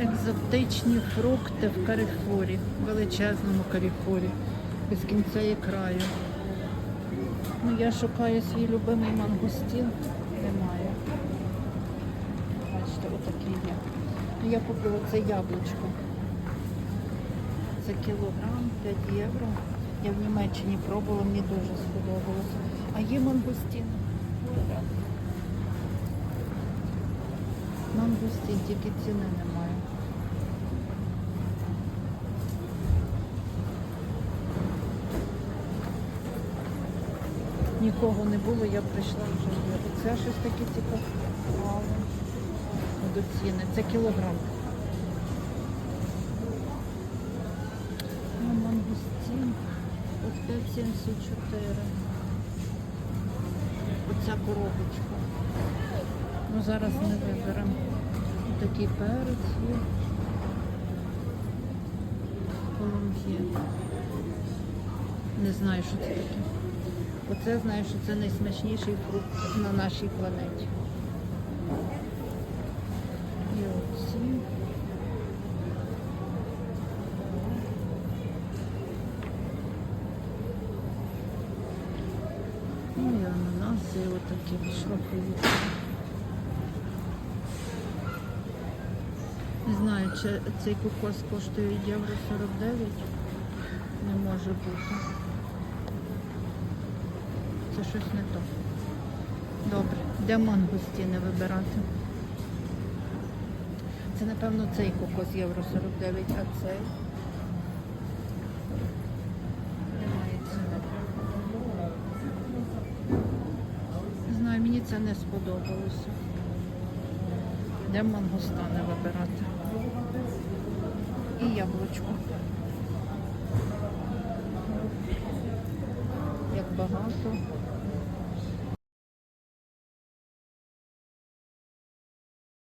Екзотичні фрукти в Каріфорі, величезному Каріфорі, без кінця і краю. Ну, я шукаю свій любимий мангустін. Немає. Бачите, отакий є. Ну, я купила це яблучко. Це кілограм 5 євро. Я в Німеччині пробувала, мені дуже сподобалось. А є мангустін. Мангустін, тільки ціни немає. Нікого не було, я прийшла вже. Оце щось таке цікаве. До ціни. Це кілограм. Мангустин. От 5,74. Оця коробочка. Ну зараз не виберемо. Такий перець є. Колумб'є. Не знаю, що це таке. Оце знаю, що це найсмачніший фрукт на нашій планеті. І оці. Ну і ананаси, і отакі шрокові. Не знаю, чи цей кокос коштує євро 49. Не може бути. Це щось не то. Добре, де мангустіни вибирати? Це, напевно, цей кокос євро 49, а цей. Немає ціни. Не знаю, мені це не сподобалося. Де мангустани вибирати? І яблучко. Як багато.